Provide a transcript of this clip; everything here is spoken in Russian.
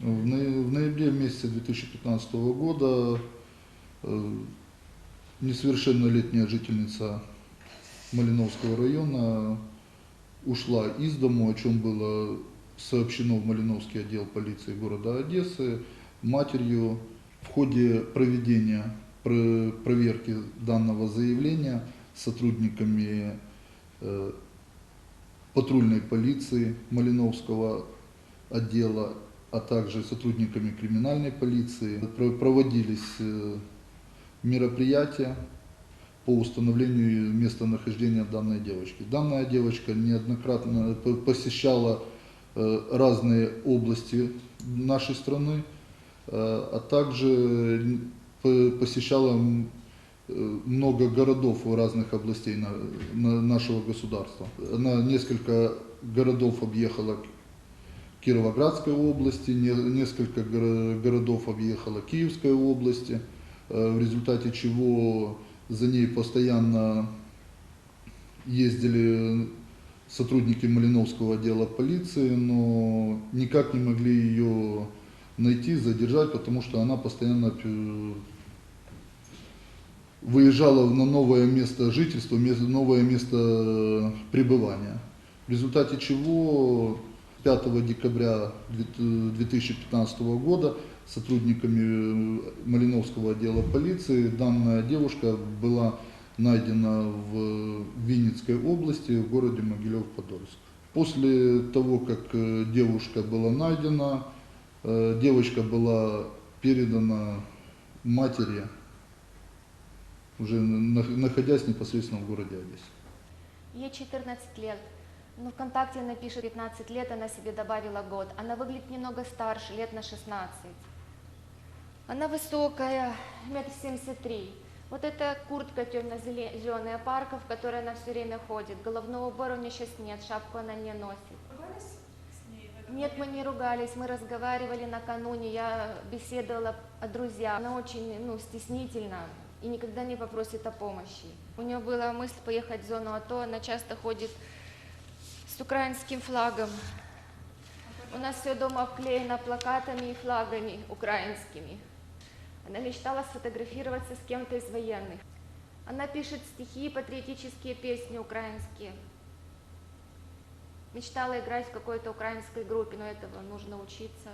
В ноя- в ноябре месяце 2015 года э, несовершеннолетняя жительница Малиновского района ушла из дому, о чем было сообщено в Малиновский отдел полиции города Одессы матерью в ходе проведения про- проверки данного заявления сотрудниками э, патрульной полиции Малиновского отдела, а также сотрудниками криминальной полиции про- проводились э, мероприятия по установлению местонахождения данной девочки. Данная девочка неоднократно посещала э, разные области нашей страны, э, а также посещала много городов в разных областей на- на- нашего государства. Она несколько городов объехала Кировоградской области, не- несколько горо- городов объехала Киевской области, э, в результате чего за ней постоянно ездили сотрудники Малиновского отдела полиции, но никак не могли ее найти, задержать, потому что она постоянно выезжала на новое место жительства, новое место пребывания. В результате чего 5 декабря 2015 года сотрудниками э, Малиновского отдела полиции данная девушка была найдена в Винницкой области, в городе Могилев-Подольск. После того, как э, девушка была найдена, э, девочка была передана матери, уже на- находясь непосредственно в городе Одессе. Ей 14 лет. Ну, ВКонтакте она пишет 15 лет, она себе добавила год. Она выглядит немного старше, лет на 16. Она высокая, метр семьдесят три. Вот эта куртка темно-зеленая парка, в которой она все время ходит. Головного убора у нее сейчас нет, шапку она не носит. Ругались с ней в этот Нет, мы не ругались, мы разговаривали накануне, я беседовала о друзьях. Она очень ну, стеснительна и никогда не попросит о помощи. У нее была мысль поехать в зону АТО, она часто ходит с украинским флагом. У нас все дома обклеено плакатами и флагами украинскими. Она мечтала сфотографироваться с кем-то из военных. Она пишет стихи, патриотические песни украинские. Мечтала играть в какой-то украинской группе, но этого нужно учиться.